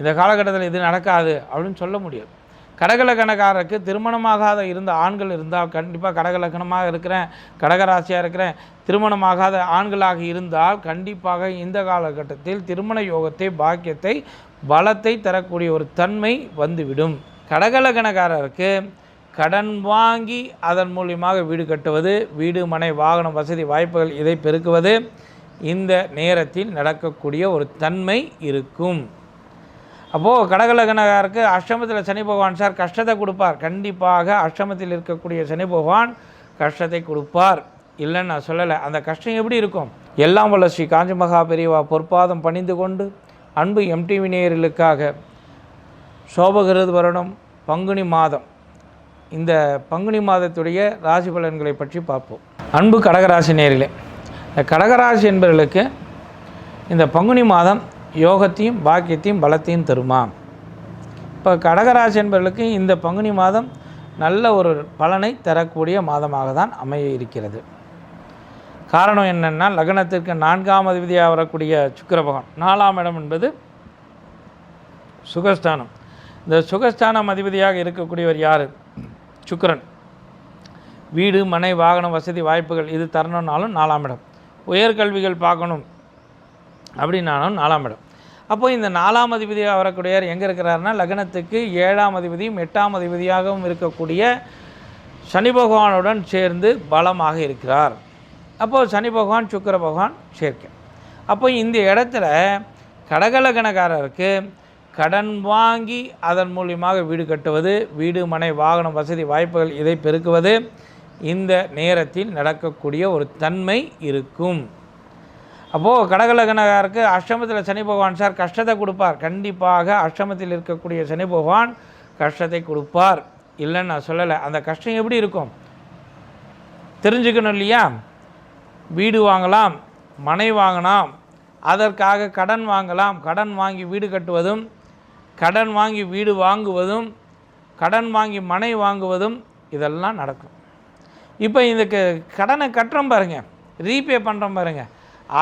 இந்த காலகட்டத்தில் இது நடக்காது அப்படின்னு சொல்ல முடியாது. கடகலக்கணக்காரருக்கு திருமணமாகாத இருந்த ஆண்கள் இருந்தால் கண்டிப்பாக கடகலக்கணமாக இருக்கிறேன் கடகராசியாக இருக்கிறேன். திருமணமாகாத ஆண்களாக இருந்தால் கண்டிப்பாக இந்த காலகட்டத்தில் திருமண யோகத்தை பாக்கியத்தை பலத்தை தரக்கூடிய ஒரு தன்மை வந்துவிடும். கடகலக்கணக்காரருக்கு கடன் வாங்கி அதன் மூலியமாக வீடு கட்டுவது வீடு மனை வாகனம் வசதி வாய்ப்புகள் இதை பெருக்குவது இந்த நேரத்தில் நடக்கக்கூடிய ஒரு தன்மை இருக்கும். அப்போது கடகலகனகாருக்கு அஷ்டமத்தில் சனி பகவான் சார் கஷ்டத்தை கொடுப்பார். கண்டிப்பாக அஷ்டமத்தில் இருக்கக்கூடிய சனி பகவான் கஷ்டத்தை கொடுப்பார். இல்லைன்னு நான் சொல்லலை. அந்த கஷ்டம் எப்படி இருக்கும்? எல்லாம் வல்ல ஸ்ரீ காஞ்சி மகா பெரியவா பொற்பாதம் பணிந்து கொண்டு அன்பு எம்டிவி நேயர்களுக்காக சோபகிருது வருடம் பங்குனி மாதம். இந்த பங்குனி மாதத்துடைய ராசி பலன்களை பற்றி பார்ப்போம். அன்பு கடகராசி நேர்களே இந்த கடகராசி என்பவர்களுக்கு இந்த பங்குனி மாதம் யோகத்தையும் பாக்கியத்தையும் பலத்தையும் தருமா? இப்போ கடகராசி என்பவர்களுக்கு இந்த பங்குனி மாதம் நல்ல ஒரு பலனை தரக்கூடிய மாதமாக தான் அமைய இருக்கிறது. காரணம் என்னென்னா லக்னத்திற்கு நான்காம் அதிபதியாக வரக்கூடிய சுக்கிர பகவான். நாலாம் இடம் என்பது சுகஸ்தானம். இந்த சுகஸ்தானம் அதிபதியாக இருக்கக்கூடியவர் யார்? சுக்கிரன். வீடு மனை வாகனம் வசதி வாய்ப்புகள் இது தரணும்னாலும் நாலாம் இடம். உயர்கல்விகள் பார்க்கணும் அப்படின்னாலும் நாலாம் இடம். அப்போ இந்த நாலாம் அதிபதியாக வரக்கூடியவர் எங்கே இருக்கிறாருன்னா லக்னத்துக்கு ஏழாம் அதிபதியும் எட்டாம் அதிபதியாகவும் இருக்கக்கூடிய சனி பகவானுடன் சேர்ந்து பலமாக இருக்கிறார். அப்போது சனி பகவான் சுக்கர பகவான் சேர்க்க. அப்போ இந்த இடத்துல கடகலகணக்காரருக்கு கடன் வாங்கி அதன் மூலியமாக வீடு கட்டுவது வீடு மனை வாகனம் வசதி வாய்ப்புகள் இதை பெருக்குவது இந்த நேரத்தில் நடக்கக்கூடிய ஒரு தன்மை இருக்கும். அப்போது கடகலகனகாருக்கு அஷ்டமத்தில் சனி பகவான் சார் கஷ்டத்தை கொடுப்பார். கண்டிப்பாக அஷ்டமத்தில் இருக்கக்கூடிய சனி பகவான் கஷ்டத்தை கொடுப்பார். இல்லைன்னு நான் சொல்லலை. அந்த கஷ்டம் எப்படி இருக்கும்? தெரிஞ்சுக்கணும் இல்லையா? வீடு வாங்கலாம் மனை வாங்கலாம் அதற்காக கடன் வாங்கலாம் கடன் வாங்கி வீடு கட்டுவதும் கடன் வாங்கி வீடு வாங்குவதும் கடன் வாங்கி மனை வாங்குவதும் இதெல்லாம் நடக்கும். இப்போ இந்த க கடனை கட்டுறோம் பாருங்கள் ரீபே பண்ணுறோம் பாருங்கள்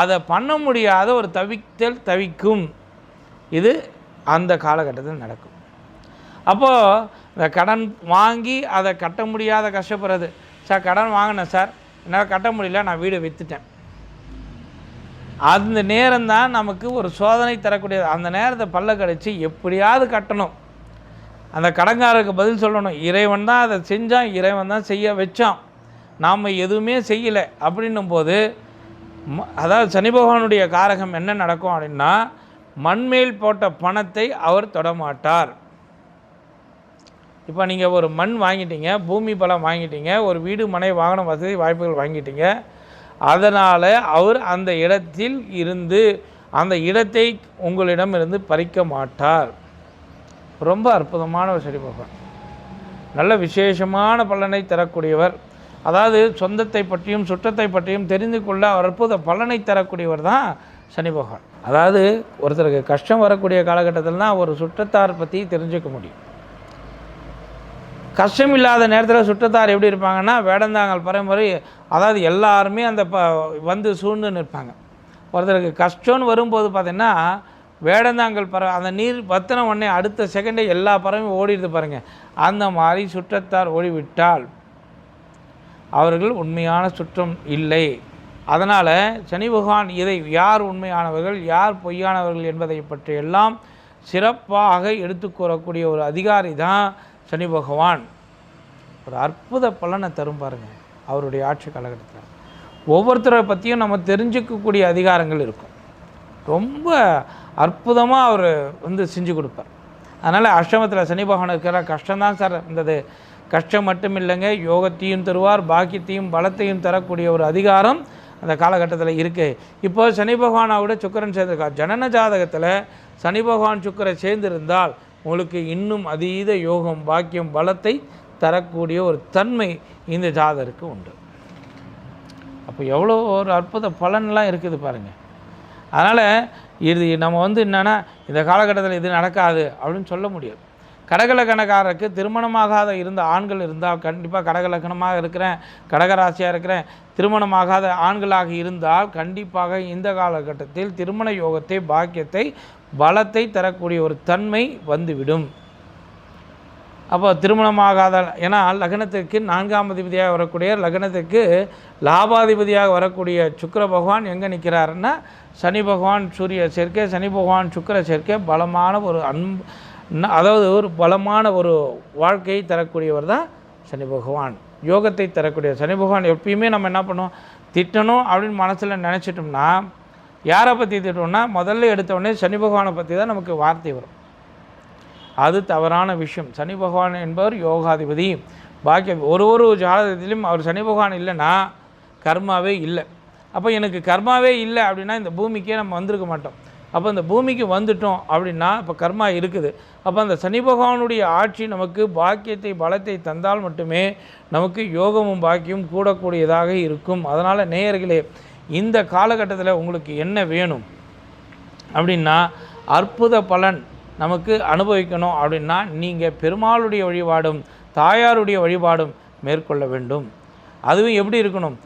அதை பண்ண முடியாத ஒரு தவித்தல் தவிக்கும். இது அந்த காலகட்டத்தில் நடக்கும். அப்போது இந்த கடன் வாங்கி அதை கட்ட முடியாத கஷ்டப்படுறது. சார் கடன் வாங்கினேன் சார். என்னால் கட்ட முடியல நான் வீடு விற்றுட்டேன் அந்த நேரம் தான் நமக்கு ஒரு சோதனை தரக்கூடியது. அந்த நேரத்தை பல்ல கடிச்சு எப்படியாவது கட்டணும். அந்த கடன்காரருக்கு பதில் சொல்லணும். இறைவன் தான் அதை செஞ்சான் இறைவன் தான் செய்ய வச்சான். நாம் எதுவுமே செய்யலை. அப்படின்னும் போது அதாவது சனி பகவானுடைய காரகம் என்ன நடக்கும் அப்படின்னா மண்மேல் போட்ட பணத்தை அவர் தொடமாட்டார். இப்போ நீங்கள் ஒரு மண் வாங்கிட்டீங்க பூமி பலம் வாங்கிட்டீங்க ஒரு வீடு மனை வாகனம் வசதி வாய்ப்புகள் வாங்கிட்டீங்க அதனால் அவர் அந்த இடத்தில் இருந்து அந்த இடத்தை உங்களிடமிருந்து பறிக்க மாட்டார். ரொம்ப அற்புதமான ஒரு செடி பகவான். நல்ல விசேஷமான பலனை தரக்கூடியவர். அதாவது சொந்தத்தை பற்றியும் சுற்றத்தை பற்றியும் தெரிந்து கொள்ள அவர் அற்புத பலனை தரக்கூடியவர் தான் சனி பகவான். அதாவது ஒருத்தருக்கு கஷ்டம் வரக்கூடிய காலகட்டத்தில் தான் ஒரு சுற்றத்தார் பற்றி தெரிஞ்சுக்க முடியும். கஷ்டம் இல்லாத நேரத்தில் சுற்றத்தார் எப்படி இருப்பாங்கன்னா வேடந்தாங்கல் பரம்பரை அதாவது எல்லாருமே அந்த ப வந்து சூழ்ந்து நிற்பாங்க. ஒருத்தருக்கு கஷ்டம்னு வரும்போது பார்த்தீங்கன்னா வேடந்தாங்கல் பற அந்த நீர் பத்தின உடனே அடுத்த செகண்டே எல்லா பறவையும் ஓடிடுது பாருங்கள் அந்த மாதிரி சுற்றத்தார் ஓடிவிட்டால் அவர்கள் உண்மையான சுற்றம் இல்லை. அதனால் சனி பகவான் இதை யார் உண்மையானவர்கள் யார் பொய்யானவர்கள் என்பதை பற்றியெல்லாம் சிறப்பாக எடுத்து கூறக்கூடிய ஒரு அதிகாரி தான் சனி பகவான். ஒரு அற்புத பலனை தரும் பாருங்கள் அவருடைய ஆட்சி காலகட்டத்தில். ஒவ்வொருத்தரை பற்றியும் நம்ம தெரிஞ்சுக்கக்கூடிய அதிகாரங்கள் இருக்கும். ரொம்ப அற்புதமாக அவர் வந்து செஞ்சு கொடுப்பார். அதனால் அஷ்டமத்தில் சனி பகவான் இருக்கிற கஷ்டம்தான் சார் இருந்தது. கஷ்டம் மட்டும் இல்லைங்க யோகத்தையும் தருவார் பாக்கியத்தையும் பலத்தையும் தரக்கூடிய ஒரு அதிகாரம் அந்த காலகட்டத்தில் இருக்குது இப்போ சனி பகவானோட சுக்கரன் சேர்ந்திருக்கார் ஜனன ஜாதகத்தில் சனி பகவான் சுக்கரை சேர்ந்திருந்தால் உங்களுக்கு இன்னும் அதீத யோகம் பாக்கியம் பலத்தை தரக்கூடிய ஒரு தன்மை இந்த ஜாதகருக்கு உண்டு. அப்போ எவ்வளோ ஒரு அற்புத பலன்லாம் இருக்குது பாருங்கள் அதனால் இது நம்ம வந்து என்னென்னா இந்த காலகட்டத்தில் இது நடக்காது அப்படின்னு சொல்ல முடியாது. கடகலக்கணக்காரருக்கு திருமணமாகாத இருந்த ஆண்கள் இருந்தால் கண்டிப்பாக கடகலக்கணமாக இருக்கிறேன் கடகராசியாக இருக்கிறேன். திருமணமாகாத ஆண்களாக இருந்தால் கண்டிப்பாக இந்த காலகட்டத்தில் திருமண யோகத்தை பாக்கியத்தை பலத்தை தரக்கூடிய ஒரு தன்மை வந்துவிடும். அப்போ திருமணமாகாத ஏன்னா லக்னத்துக்கு நான்காம் அதிபதியாக வரக்கூடிய லக்னத்துக்கு லாபாதிபதியாக வரக்கூடிய சுக்கர பகவான் எங்கே நிற்கிறாருன்னா சனி பகவான் சூரிய சேர்க்கை சனி பகவான் சுக்கர சேர்க்கை பலமான ஒரு அன்பு அதாவது ஒரு பலமான ஒரு வாழ்க்கையை தரக்கூடியவர் தான் சனி பகவான். யோகத்தை தரக்கூடிய சனி பகவான் எப்பயுமே நம்ம என்ன பண்ணுவோம்? திட்டணும் அப்படின்னு மனசில் நினச்சிட்டோம்னா யாரை பற்றி திட்டோம்னா முதல்ல எடுத்தோடனே சனி பகவானை பற்றி தான் நமக்கு வார்த்தை வரும். அது தவறான விஷயம். சனி பகவான் என்பவர் யோகாதிபதி. பாக்கிய ஒரு ஒரு ஜாதகத்திலும் அவர் சனி பகவான் இல்லைன்னா கர்மாவே இல்லை. அப்போ எனக்கு கர்மாவே இல்லை அப்படின்னா இந்த பூமிக்கே நம்ம வந்திருக்க மாட்டோம். அப்போ இந்த பூமிக்கு வந்துட்டோம் அப்படின்னா இப்போ கர்மா இருக்குது. அப்போ அந்த சனி பகவானுடைய ஆட்சி நமக்கு பாக்கியத்தை பலத்தை தந்தால் மட்டுமே நமக்கு யோகமும் பாக்கியம் கூடக்கூடியதாக இருக்கும். அதனால் நேயர்களே இந்த காலகட்டத்தில் உங்களுக்கு என்ன வேணும்? அப்படின்னா அற்புத பலன் நமக்கு அனுபவிக்கணும் அப்படின்னா நீங்கள் பெருமாளுடைய வழிபாடும் தாயாருடைய வழிபாடும் மேற்கொள்ள வேண்டும். அதுவும் எப்படி இருக்கணும்?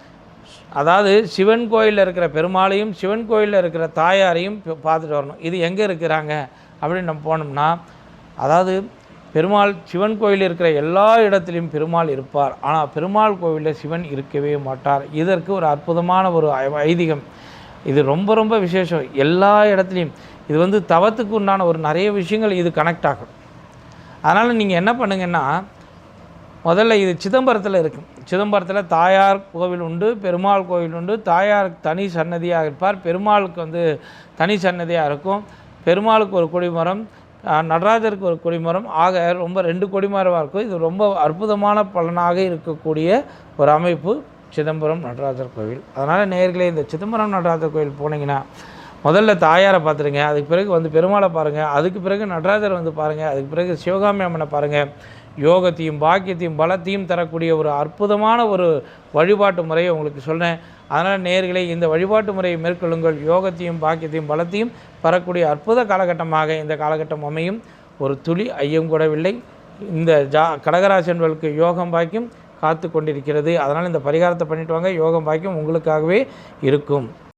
அதாவது சிவன் கோயிலில் இருக்கிற பெருமாளையும் சிவன் கோயிலில் இருக்கிற தாயாரையும் பார்த்துட்டு வரணும். இது எங்கே இருக்கிறாங்க? அப்படின்னு நம்ம போனோம்னா அதாவது பெருமாள் சிவன் கோயில் இருக்கிற எல்லா இடத்துலையும் பெருமாள் இருப்பார். ஆனால் பெருமாள் கோவிலில் சிவன் இருக்கவே மாட்டார். இதற்கு ஒரு அற்புதமான ஒரு ஐ- ஐதீகம். இது ரொம்ப ரொம்ப விசேஷம். எல்லா இடத்துலையும். இது வந்து தவத்துக்கு உண்டான ஒரு நிறைய விஷயங்கள் இது கனெக்ட் ஆகும். அதனால் நீங்கள் என்ன பண்ணுங்கன்னா முதல்ல இது சிதம்பரத்தில் இருக்கும். சிதம்பரத்தில் தாயார் கோவில் உண்டு பெருமாள் கோவில் உண்டு. தாயார் தனி சன்னதியாக இருப்பார். பெருமாளுக்கு வந்து தனி சன்னதியாக இருக்கும். பெருமாளுக்கு ஒரு கொடிமரம் நடராஜருக்கு ஒரு கொடிமரம். ஆக ரொம்ப ரெண்டு கொடிமரமாக இருக்கும். இது ரொம்ப அற்புதமான பலனாக இருக்கக்கூடிய ஒரு அமைப்பு சிதம்பரம் நடராஜர் கோவில். அதனால் நேர்களே இந்த சிதம்பரம் நடராஜர் கோவில் போனீங்கன்னா முதல்ல தாயாரை பார்த்துருங்க. அதுக்கு பிறகு வந்து பெருமாளை பாருங்கள் அதுக்கு பிறகு நடராஜர் வந்து பாருங்கள் அதுக்கு பிறகு சிவகாமி அம்மனை பாருங்கள் யோகத்தையும் பாக்கியத்தையும் பலத்தையும் தரக்கூடிய ஒரு அற்புதமான ஒரு வழிபாட்டு முறையை உங்களுக்கு சொன்னேன் அதனால் நேர்களை இந்த வழிபாட்டு முறையை மேற்கொள்ளுங்கள். யோகத்தையும் பாக்கியத்தையும் பலத்தையும் பெறக்கூடிய அற்புத காலகட்டமாக இந்த காலகட்டம் அமையும். ஒரு துளி ஐயம் கூடவில்லை இந்த ஜா கடகராசன்களுக்கு யோகம் பாக்கியம் காத்து கொண்டிருக்கிறது. அதனால் இந்த பரிகாரத்தை பண்ணிட்டு வாங்க. யோகம் பாக்கியம் உங்களுக்காகவே இருக்கும்.